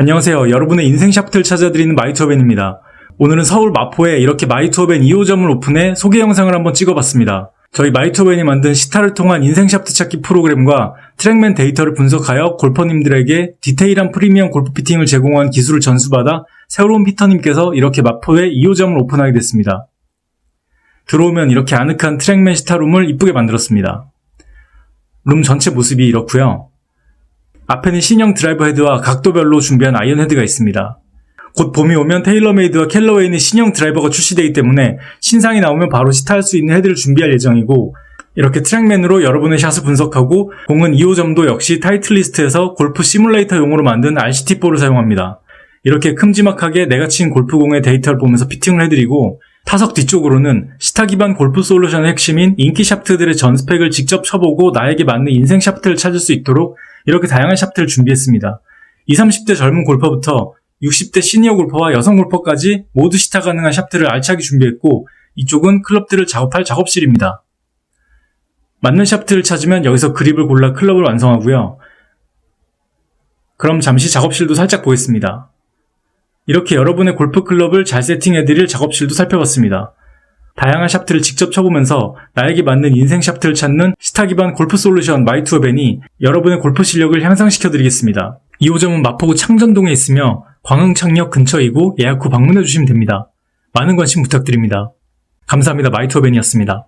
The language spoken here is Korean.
안녕하세요. 여러분의 인생 샤프트를 찾아드리는 마이투어벤입니다. 오늘은 서울 마포에 이렇게 마이투어벤 2호점을 오픈해 소개 영상을 한번 찍어봤습니다. 저희 마이투어벤이 만든 시타를 통한 인생 샤프트 찾기 프로그램과 트랙맨 데이터를 분석하여 골퍼님들에게 디테일한 프리미엄 골프 피팅을 제공한 기술을 전수받아 새로운 피터님께서 이렇게 마포에 2호점을 오픈하게 됐습니다. 들어오면 이렇게 아늑한 트랙맨 시타룸을 이쁘게 만들었습니다. 룸 전체 모습이 이렇고요. 앞에는 신형 드라이버 헤드와 각도별로 준비한 아이언 헤드가 있습니다. 곧 봄이 오면 테일러메이드와 캘러웨이는 신형 드라이버가 출시되기 때문에 신상이 나오면 바로 시타할 수 있는 헤드를 준비할 예정이고 이렇게 트랙맨으로 여러분의 샷을 분석하고 공은 2호점도 역시 타이틀리스트에서 골프 시뮬레이터용으로 만든 RCT4를 사용합니다. 이렇게 큼지막하게 내가 친 골프공의 데이터를 보면서 피팅을 해드리고 타석 뒤쪽으로는 시타 기반 골프 솔루션의 핵심인 인기 샤프트들의 전 스펙을 직접 쳐보고 나에게 맞는 인생 샤프트를 찾을 수 있도록 이렇게 다양한 샤프트를 준비했습니다. 20, 30대 젊은 골퍼부터 60대 시니어 골퍼와 여성 골퍼까지 모두 시타 가능한 샤프트를 알차게 준비했고 이쪽은 클럽들을 작업할 작업실입니다. 맞는 샤프트를 찾으면 여기서 그립을 골라 클럽을 완성하고요. 그럼 잠시 작업실도 살짝 보겠습니다. 이렇게 여러분의 골프 클럽을 잘 세팅해드릴 작업실도 살펴봤습니다. 다양한 샤프트를 직접 쳐보면서 나에게 맞는 인생 샤프트를 찾는 시타 기반 골프 솔루션 마이투어벤이 여러분의 골프 실력을 향상시켜드리겠습니다. 2호점은 마포구 창전동에 있으며 광흥창역 근처이고 예약 후 방문해주시면 됩니다. 많은 관심 부탁드립니다. 감사합니다. 마이투어벤이었습니다.